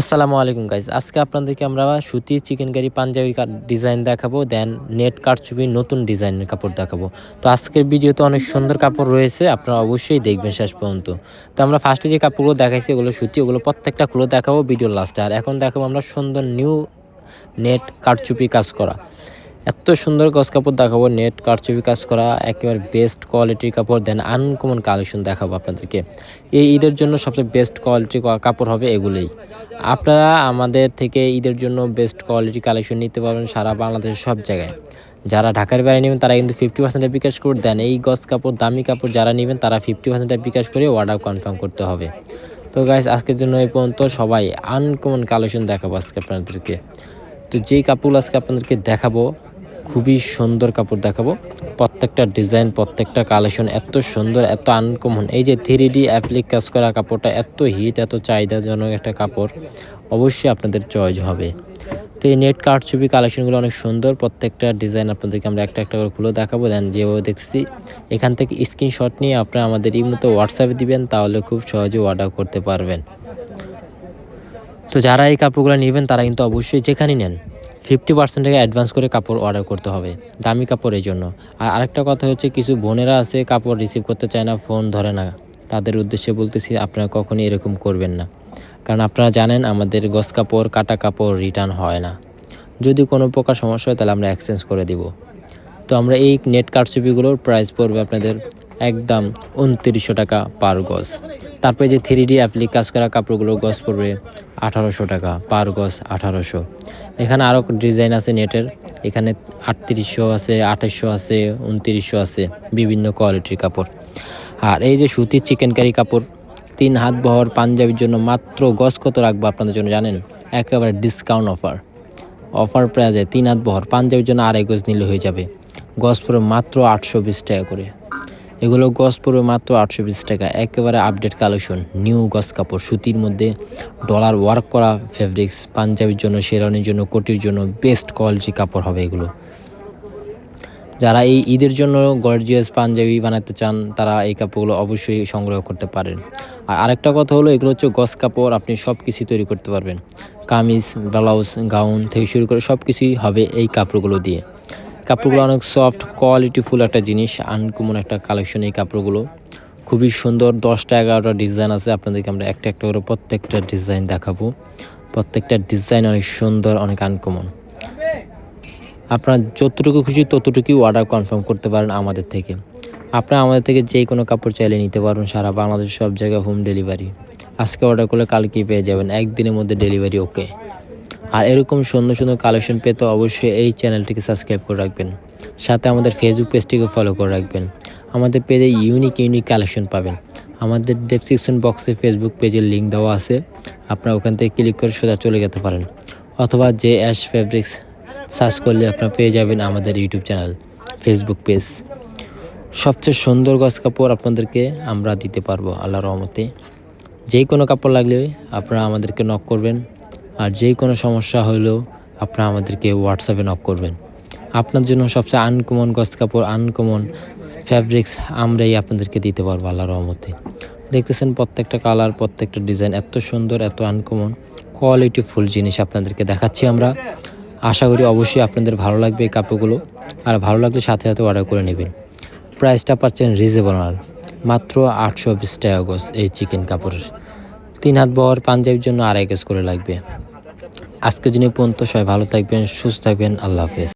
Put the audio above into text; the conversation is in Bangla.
আসসালামু আলাইকুম গাইজ আজকে আপনাদেরকে আমরা সুতির চিকেন কারি পাঞ্জাবি ডিজাইন দেখাবো দেন নেট কারচুপির নতুন ডিজাইনের কাপড় দেখাবো। তো আজকের ভিডিওতে অনেক সুন্দর কাপড় রয়েছে, আপনারা অবশ্যই দেখবেন শেষ পর্যন্ত। তো আমরা ফার্স্টে যে কাপড়গুলো দেখাইছি ওগুলো সুতি ওগুলো প্রত্যেকটা খুলে দেখাবো ভিডিও লাস্টে আর এখন দেখাবো আমরা সুন্দর নিউ নেট কারচুপি কাজ করা। এত সুন্দর গস কাপড় দেখাবো, নেট, কারচুপি কাজ করা, একেবারে বেস্ট কোয়ালিটির কাপড় দেন আনকমন কালেকশন দেখাবো আপনাদেরকে। এই ঈদের জন্য সবচেয়ে বেস্ট কোয়ালিটির কাপড় হবে এগুলোই। আপনারা আমাদের থেকে ঈদের জন্য বেস্ট কোয়ালিটি কালেকশন নিতে পারবেন সারা বাংলাদেশের সব জায়গায়। যারা ঢাকার বাইরে নেবেন, তারা কিন্তু ফিফটি পার্সেন্টের বিকাশ করে দেন এই গস কাপড়, দামি কাপড় যারা নেবেন, তারা ফিফটি পার্সেন্টের বিকাশ করে অর্ডার কনফার্ম করতে হবে। তো গাইজ আজকের জন্য এই পর্যন্ত সবাই আনকমন কালেকশন দেখাবো আজকে আপনাদেরকে। তো যেই কাপড় আজকে আপনাদেরকে দেখাবো খুবই সুন্দর কাপড় দেখাবো। প্রত্যেকটা ডিজাইন, প্রত্যেকটা কালেকশন এত সুন্দর, এত আনকমন। এই যে থ্রি ডি অ্যাপ্লিক কাজ করা কাপড়টা এত হিট এত চাহিদাজনক একটা কাপড়, অবশ্যই আপনাদের চয়েস হবে। তো এই নেট কার্ড ছবি কালেকশনগুলো অনেক সুন্দর। প্রত্যেকটা ডিজাইন আপনাদেরকে আমরা একটা একটা করে খুলে দেখাবো দেন যেভাবে দেখছি, এখান থেকে স্ক্রিনশট নিয়ে আপনারা আমাদের এই মতো হোয়াটসঅ্যাপে দিবেন, তাহলে খুব সহজে অর্ডার করতে পারবেন। তো যারা এই কাপড়গুলো নেবেন, তারা কিন্তু অবশ্যই যেখানেই নেন। ফিফটি পার্সেন্ট থেকে অ্যাডভান্স করে কাপড় অর্ডার করতে হবে, দামি কাপড়ের জন্য। আর আরেকটা কথা হচ্ছে, কিছু বোনেরা আছে, কাপড় রিসিভ করতে চায় না ফোন ধরে না। তাদের উদ্দেশ্যে বলতেছি, আপনারা কখনই এরকম করবেন না। কারণ আপনারা জানেন, আমাদের গস কাপড়, কাটা কাপড় রিটার্ন হয় না। যদি কোনো প্রকার সমস্যা হয়, তাহলে আমরা এক্সচেঞ্জ করে দিব। তো আমরা এই নেট কারচুপিগুলোর প্রাইস পড়বে আপনাদের একদম উনত্রিশশো টাকা পার গজ তারপরে যে থ্রি ডি অ্যাপ্লিক কাজ করা কাপড়গুলো গজ পড়বে আঠারোশো টাকা, পার গজ আঠারোশো। এখানে আরও ডিজাইন আছে নেটের। এখানে আটত্রিশশো আছে, আঠাশশো আছে, উনত্রিশশো আছে বিভিন্ন কোয়ালিটির কাপড়। আর এই যে সুতির চিকেন কারি কাপড়, তিন হাত বহর পাঞ্জাবির জন্য মাত্র গজ কত রাখব আপনাদের জন্য জানেন? একেবারে ডিসকাউন্ট অফার অফার প্রাইজে তিন হাত বহর, পাঞ্জাবির জন্য আড়াই গজ নিলে হয়ে যাবে। গজ পড়বে মাত্র আটশো বিশ টাকা করে। এগুলো গজ পড়বে মাত্র আটশো বিশ টাকা। একেবারে আপডেট কালেকশন নিউ গজ কাপড়, সুতির মধ্যে ডলার ওয়ার্ক করা ফেব্রিক্স পাঞ্জাবির জন্য শেরানির জন্য, কোটির জন্য বেস্ট কোয়ালিটি কাপড় হবে এগুলো। যারা এই ঈদের জন্য গর্জিয়াস পাঞ্জাবি বানাতে চান, তারা এই কাপড়গুলো অবশ্যই সংগ্রহ করতে পারেন। আর আরেকটা কথা হলো, এগুলো হচ্ছে গস কাপড়, আপনি সব কিছুই তৈরি করতে পারবেন। কামিজ, ব্লাউজ, গাউন থেকে শুরু করে সব কিছুই হবে এই কাপড়গুলো দিয়ে। কাপড়গুলো অনেক সফট কোয়ালিটিফুল একটা জিনিস আনকমন একটা কালেকশন এই কাপড়গুলো। খুবই সুন্দর, দশটা এগারোটা ডিজাইন আছে, আপনাদেরকে আমরা একটা একটা করে প্রত্যেকটা ডিজাইন দেখাবো। প্রত্যেকটা ডিজাইন অনেক সুন্দর, অনেক আনকমন আপনার যতটুকু খুশি ততটুকুই অর্ডার কনফার্ম করতে পারেন আমাদের থেকে। আপনারা আমাদের থেকে যে কোনো কাপড় চাইলে নিতে পারবেন সারা বাংলাদেশ সব জায়গায় হোম ডেলিভারি আজকে অর্ডার করলে কালকেই পেয়ে যাবেন, একদিনের মধ্যে ডেলিভারি ওকে আর এরকম সুন্দর সুন্দর কালেকশন পেতে অবশ্যই এই চ্যানেলটিকে সাবস্ক্রাইব করে রাখবেন। সাথে আমাদের ফেসবুক পেজটিকে ফলো করে রাখবেন। আমাদের পেজে ইউনিক ইউনিক কালেকশন পাবেন। আমাদের ডেসক্রিপশন বক্সে ফেসবুক পেজের লিঙ্ক দেওয়া আছে। আপনারা ওখান থেকে ক্লিক করে সোজা চলে যেতে পারেন। অথবা যে অ্যাশ ফেব্রিক্স সার্চ করলে আপনারা পেয়ে যাবেন আমাদের ইউটিউব চ্যানেল ফেসবুক পেজ সবচেয়ে সুন্দর গছ কাপড় আপনাদেরকে আমরা দিতে পারব আল্লাহ রহমতে। যে কোনো কাপড় লাগলে আপনারা আমাদেরকে নক করবেন। আর যে কোনো সমস্যা হলেও আপনারা আমাদেরকে হোয়াটসঅ্যাপে নক করবেন। আপনার জন্য সবচেয়ে আনকমন গছ কাপড় আনকমন ফ্যাব্রিক্স আমরাই আপনাদেরকে দিতে পারব আল্লাহ রহমতে। দেখতেছেন প্রত্যেকটা কালার প্রত্যেকটা ডিজাইন এত সুন্দর, এত আনকমন কোয়ালিটি ফুল জিনিস আপনাদেরকে দেখাচ্ছি আমরা। আশা করি অবশ্যই আপনাদের ভালো লাগবে এই কাপড়গুলো। আর ভালো লাগলে সাথে সাথে অর্ডার করে নেবেন। প্রাইসটা পাচ্ছেন রিজনেবল মাত্র আটশো বিশ টাকা গোস এই চিকেন কাপড়ের। তিন হাত বহর পাঞ্জাবির জন্য আড়াই কেস করে লাগবে। আজকের জন্য পর্যন্ত সবাই ভালো থাকবেন সুস্থ থাকবেন আল্লাহ হাফেজ।